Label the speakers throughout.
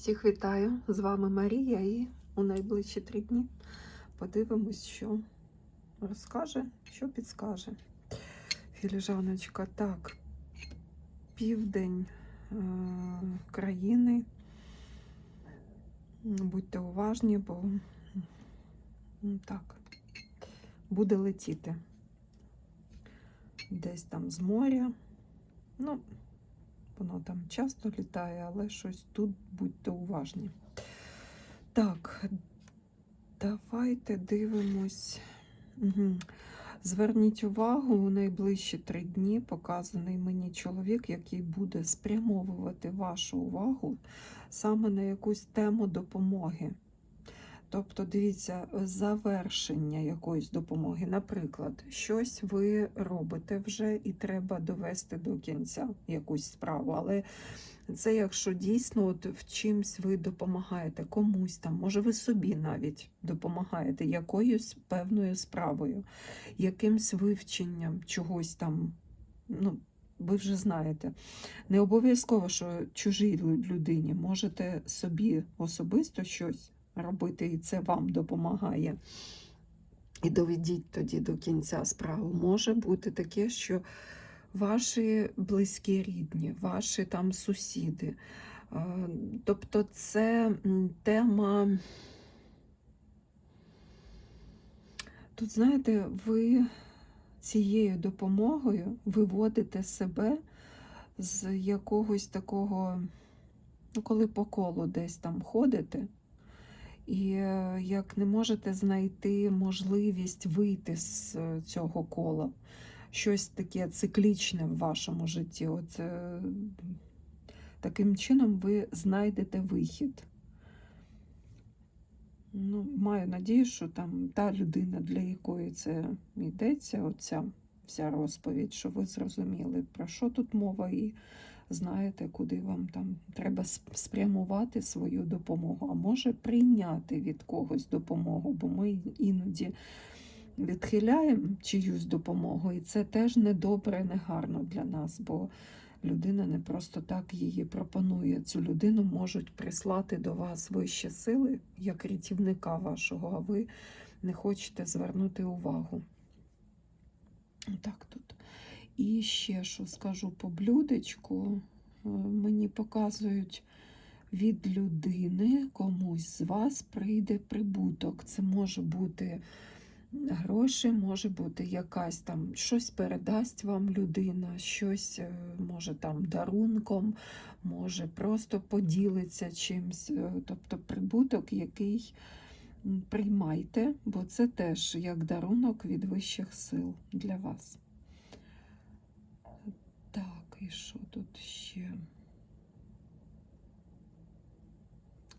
Speaker 1: Всіх вітаю! З вами Марія і у найближчі три дні подивимось, що розкаже, що підскаже. Філіжаночка. Так, південь е- країни. Будьте уважні, бо так, буде летіти. Десь там з моря. Ну, Воно там часто літає, але щось тут будьте уважні. Так, давайте дивимось. Угу. Зверніть увагу, у найближчі три дні показаний мені чоловік, який буде спрямовувати вашу увагу саме на якусь тему допомоги. Тобто, дивіться, завершення якоїсь допомоги. Наприклад, щось ви робите вже і треба довести до кінця якусь справу. Але це якщо дійсно от в чимсь ви допомагаєте комусь там, може ви собі навіть допомагаєте якоюсь певною справою, якимсь вивченням чогось там. ну, ви вже знаєте. Не обов'язково, що чужій людині можете собі особисто щось робити, і це вам допомагає. І доведіть тоді до кінця справу. Може бути таке, що ваші близькі рідні, ваші там сусіди. е, Тобто це тема. Тут, знаєте, ви цією допомогою виводите себе з якогось такого, ну, коли по колу десь там ходите, і е, як не можете знайти можливість вийти з е, цього кола, щось таке циклічне в вашому житті. От е, таким чином ви знайдете вихід. Ну, Маю надію, що там та людина, для якої це йдеться, оця вся розповідь, що ви зрозуміли, про що тут мова, і знаєте, куди вам там треба спрямувати свою допомогу, а може прийняти від когось допомогу, бо ми іноді відхиляємо чиюсь допомогу, і це теж не добре, не гарно для нас, бо людина не просто так її пропонує. Цю людину можуть прислати до вас вищі сили, як рятівника вашого, а ви не хочете звернути увагу. Так тут. І ще що скажу по блюдечку. Е, Мені показують від людини комусь з вас прийде прибуток. Це може бути гроші, може бути якась там щось передасть вам людина, щось е, може там дарунком, може просто поділиться чимсь. Е, Тобто прибуток, який приймайте, бо це теж як дарунок від вищих сил для вас. Так, і що тут ще?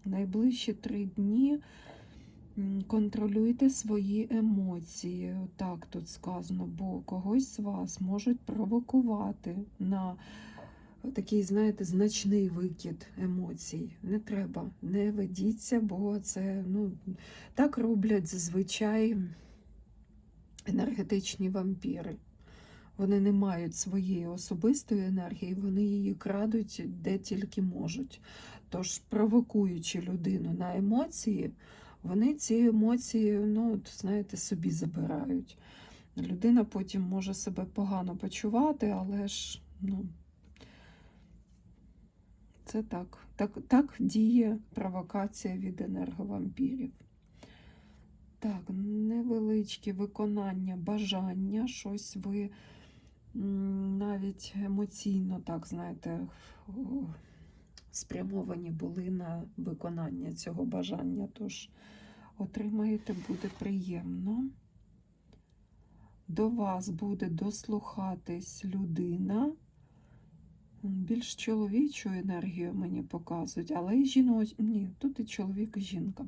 Speaker 1: Найближчі три дні контролюйте свої емоції. Так тут сказано, бо когось з вас можуть провокувати на такий, знаєте, значний викид емоцій. Не треба, не ведіться, бо це ну, так роблять зазвичай енергетичні вампіри. Вони не мають своєї особистої енергії, вони її крадуть де тільки можуть. Тож, провокуючи людину на емоції, вони ці емоції, ну, знаєте, собі забирають. Людина потім може себе погано почувати, але ж, ну, це так. Так, так діє провокація від енерговампірів. Так, невеличке виконання бажання, щось ви навіть емоційно, так знаєте, спрямовані були на виконання цього бажання. Тож отримаєте, буде приємно. До вас буде дослухатись людина. Більш чоловічу енергію мені показують, але і жіноч... Ні, тут і чоловік, і жінка.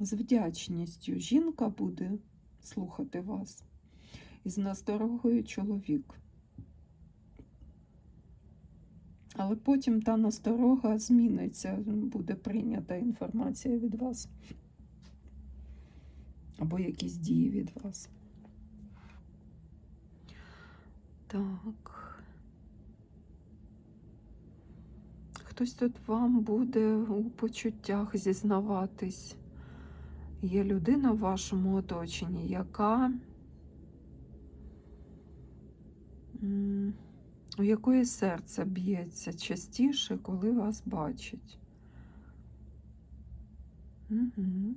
Speaker 1: З вдячністю жінка буде слухати вас. І з насторогою чоловік. Але потім та насторога зміниться, буде прийнята інформація від вас. Або якісь дії від вас. Так. хтось тут вам буде у почуттях зізнаватись. Є людина в вашому оточенні, яка у якої серце б'ється частіше, коли вас бачить. Угу.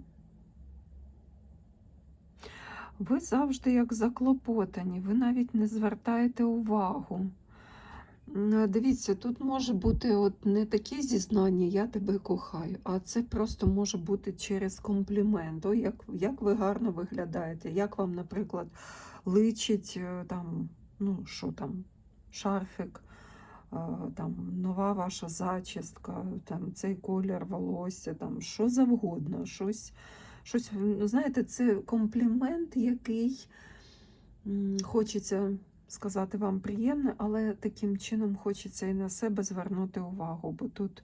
Speaker 1: Ви завжди як заклопотані, ви навіть не звертаєте увагу. Дивіться, тут може бути от не такі зізнання, я тебе кохаю, а це просто може бути через комплімент. Ой, як, як ви гарно виглядаєте, як вам, наприклад, личить е, там, ну що там, шарфик, е, там нова ваша зачістка, там цей колір волосся, там що завгодно, щось, щось, ну, знаєте, це комплімент, який хочеться сказати вам приємне, але таким чином хочеться і на себе звернути увагу, бо тут,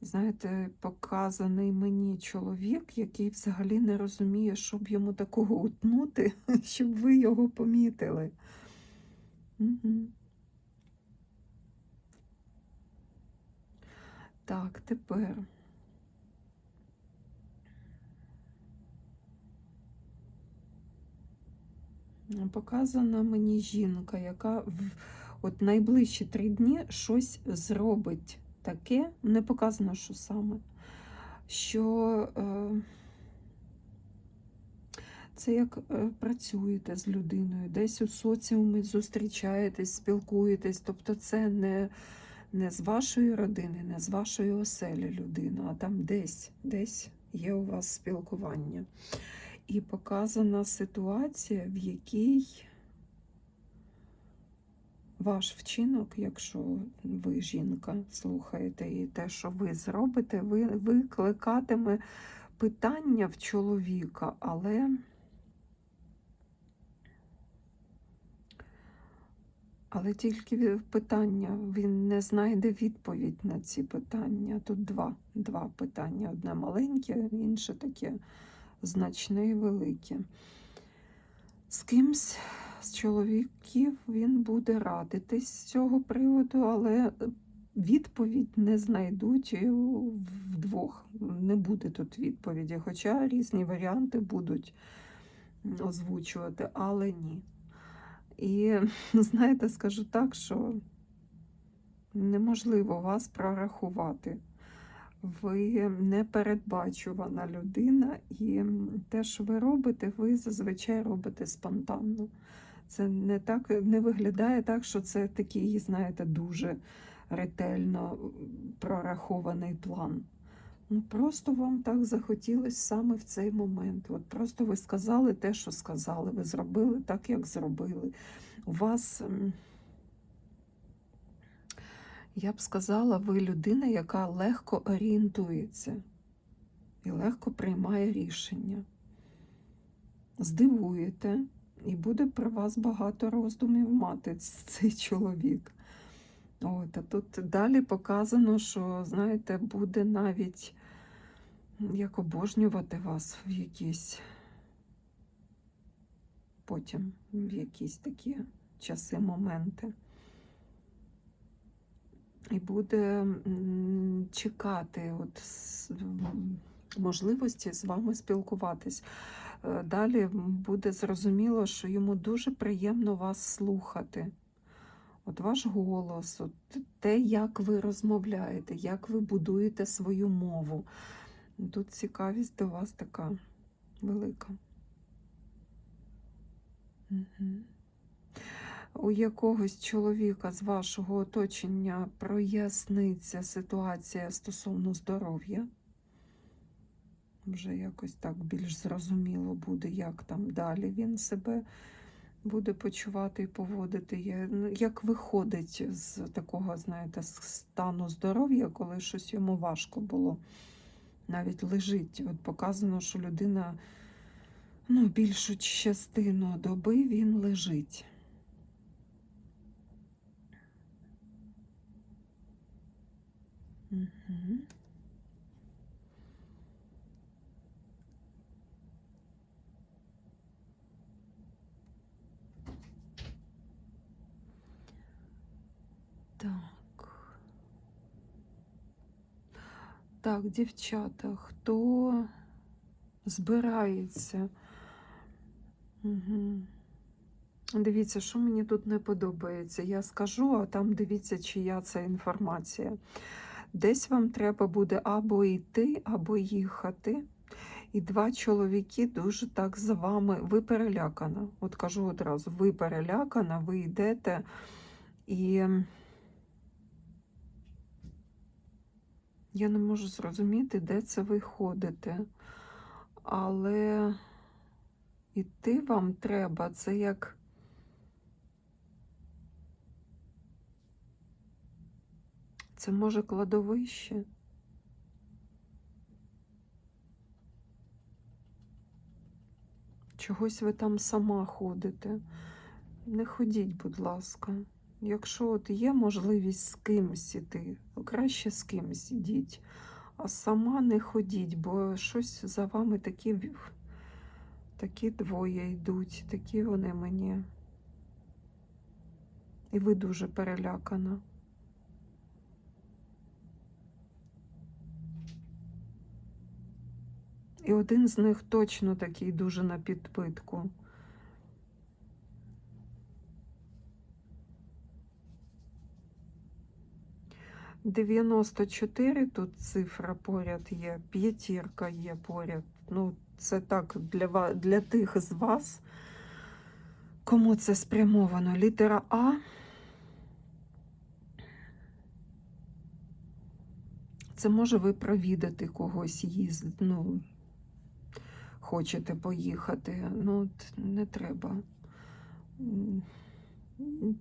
Speaker 1: знаєте, показаний мені чоловік, який взагалі не розуміє, щоб йому такого утнути, щоб ви його помітили. Так, тепер. Показана мені жінка, яка в от найближчі три дні щось зробить таке, не показано, що саме, що е, це як е, працюєте з людиною, десь у соціумі зустрічаєтесь, спілкуєтесь, тобто це не, не з вашої родини, не з вашої оселі людина, а там десь, десь є у вас спілкування. І показана ситуація, в якій ваш вчинок, якщо ви жінка слухаєте, і те, що ви зробите, ви викликатиме питання в чоловіка, але але тільки питання, він не знайде відповідь на ці питання. Тут два, два питання: одне маленьке, інше таке значне і велике. З кимсь з чоловіків він буде радитись з цього приводу, але відповідь не знайдуть вдвох. Не буде тут відповіді, хоча різні варіанти будуть озвучувати, але ні. І знаєте, скажу так, що неможливо вас прорахувати ви непередбачувана людина, і те, що ви робите, ви зазвичай робите спонтанно. Це не так не виглядає так, що це такий, знаєте, дуже ретельно прорахований план. Ну, Просто вам так захотілося саме в цей момент. От Просто ви сказали те, що сказали, ви зробили так, як зробили. У вас. Я б сказала, ви людина, яка легко орієнтується і легко приймає рішення. Здивуєте, і буде про вас багато роздумів мати цей чоловік. От, А тут далі показано, що, знаєте, буде навіть як обожнювати вас в якісь потім, в якісь такі часи, моменти і буде чекати от можливості з вами спілкуватись. Е, далі буде зрозуміло, що йому дуже приємно вас слухати. От ваш голос, от те, як ви розмовляєте, як ви будуєте свою мову. Тут цікавість до вас така велика. Угу у якогось чоловіка з вашого оточення проясниться ситуація стосовно здоров'я. Вже якось так більш зрозуміло буде, як там далі він себе буде почувати і поводити, ну, як виходить з такого, знаєте, стану здоров'я, коли щось йому важко було. Навіть лежить. От показано, що людина ну, більшу частину доби він лежить. Угу. Так. Так, дівчата, хто збирається? Угу. Дивіться, що мені тут не подобається. Я скажу, а там дивіться, чия це інформація. Десь вам треба буде або йти, або їхати. І два чоловіки дуже так за вами. Ви перелякана. От кажу одразу, ви перелякана, ви йдете і я не можу зрозуміти, де це ви ходите. Але іти вам треба, це як. Це може кладовище. Чогось ви там сама ходите. Не ходіть, будь ласка. Якщо от є можливість з кимось іти, краще з кимось ідіть. А сама не ходіть, бо щось за вами такі, такі двоє йдуть, такі вони мені. І ви дуже перелякана. І один з них точно такий дуже на підпитку. Дев'яносто чотири тут цифра поряд є, п'ятірка є поряд. Ну, це так для, для тих з вас, кому це спрямовано. Літера А. Це може ви провідати когось їзд, ну, хочете поїхати. Ну, от не треба.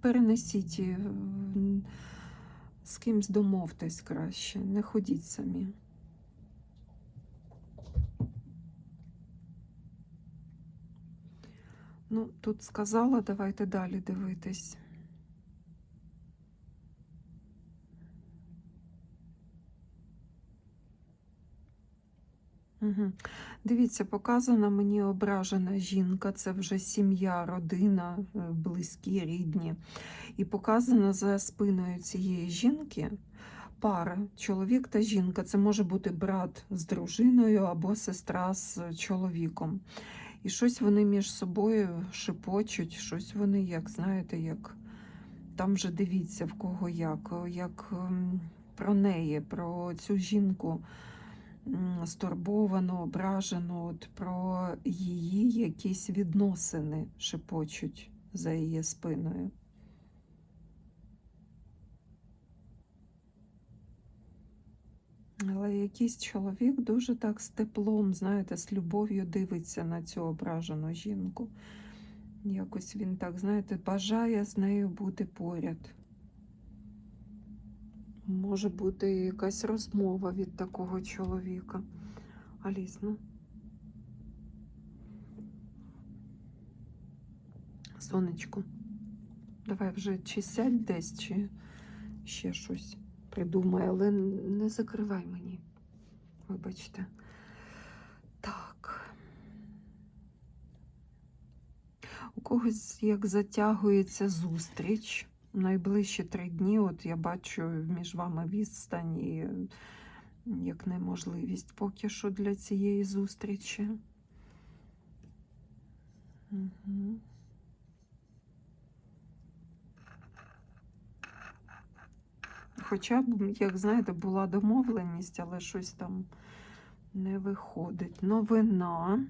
Speaker 1: Перенесіть, е, з кимсь домовтесь краще, не ходіть самі. Ну, тут сказала, давайте далі дивитись. Угу. Дивіться, показана мені ображена жінка, це вже сім'я, родина, е, близькі, рідні. І показано за спиною цієї жінки пара, чоловік та жінка. Це може бути брат з дружиною або сестра з чоловіком. І щось вони між собою шепочуть, щось вони, як знаєте, як там вже дивіться в кого як, як ем, про неї, про цю жінку м, стурбовану, ображену, от про її якісь відносини шепочуть за її спиною. Але якийсь чоловік дуже так з теплом, знаєте, з любов'ю дивиться на цю ображену жінку. Якось він так, знаєте, бажає з нею бути поряд. Може бути якась розмова від такого чоловіка. Аліс, ну. Сонечко, давай вже чи сядь десь, чи ще щось придумай, але не закривай мені. Вибачте. Так. У когось як затягується зустріч. Найближчі три дні, от я бачу між вами відстань і як неможливість поки що для цієї зустрічі. Угу. Хоча б, як знаєте, була домовленість, але щось там не виходить. Новина,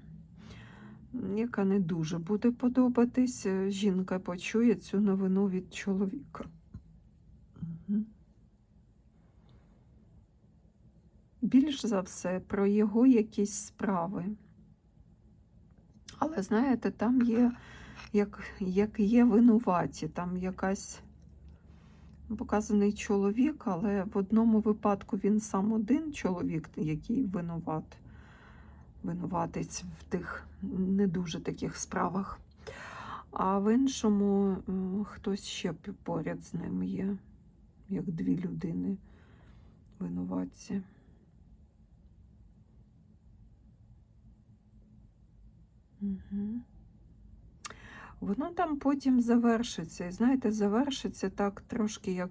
Speaker 1: яка не дуже буде подобатись, е, жінка почує цю новину від чоловіка. Більш за все про його якісь справи. Але знаєте, там є, як, як є винуваті, там якась показаний чоловік, але в одному випадку він сам один чоловік, який винуват, винуватець в тих не дуже таких справах. А в іншому хтось ще поряд з ним є, як дві людини винуватці. Угу. Воно там потім завершиться. І знаєте, завершиться так трошки, як,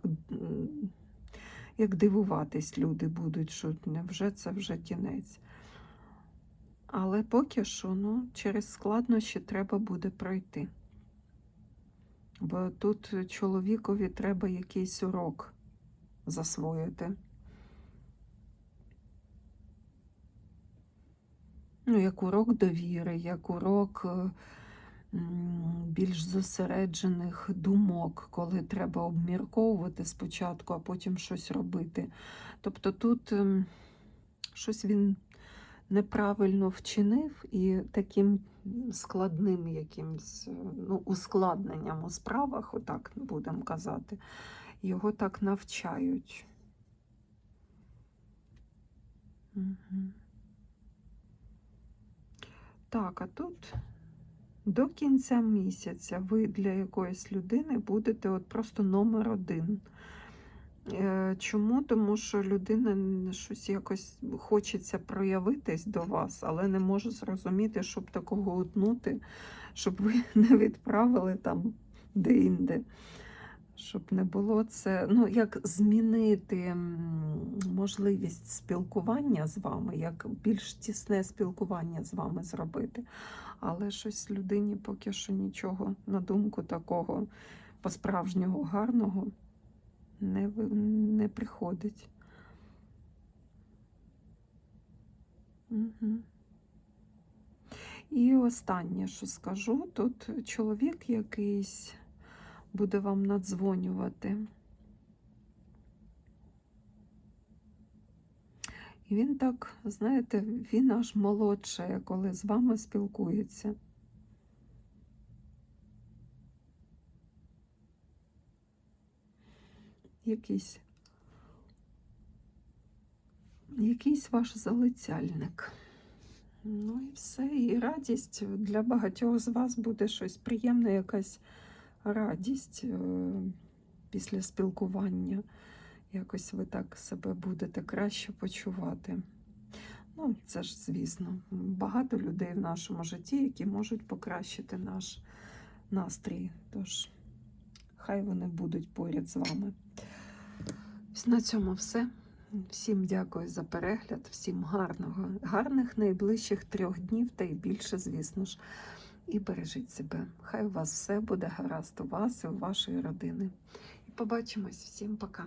Speaker 1: як дивуватись люди будуть, що невже це вже кінець. Але поки що, ну, через складнощі треба буде пройти. Бо тут чоловікові треба якийсь урок засвоїти. Ну, як урок довіри, як урок е, більш зосереджених думок, коли треба обмірковувати спочатку, а потім щось робити. Тобто тут ем, щось він неправильно вчинив і таким складним якимсь ну, ускладненням у справах, отак будемо казати, його так навчають. Мгм. Так, а тут до кінця місяця ви для якоїсь людини будете от просто номер один. Е, Чому? Тому що людина щось якось хочеться проявитись до вас, але не може зрозуміти, щоб такого утнути, щоб ви не відправили там де-інде. Щоб не було це, ну як змінити можливість спілкування з вами, як більш тісне спілкування з вами зробити. Але щось людині поки що нічого на думку такого по-справжнього гарного не, не приходить. Угу. І останнє, що скажу, тут чоловік якийсь буде вам надзвонювати. І він так, знаєте, він аж молодшає, коли з вами спілкується. Якийсь, якийсь ваш залицяльник. Ну і все. І радість для багатьох з вас буде щось приємне, якась радість е, після спілкування. Якось ви так себе будете краще почувати. Ну, це ж, звісно, багато людей в нашому житті, які можуть покращити наш настрій. Тож, хай вони будуть поряд з вами. Ось На цьому все. Всім дякую за перегляд, всім гарного, гарних найближчих трьох днів та й більше, звісно ж. І бережіть себе. Хай у вас все буде гаразд у вас і у вашої родини. І побачимось. Всім пока.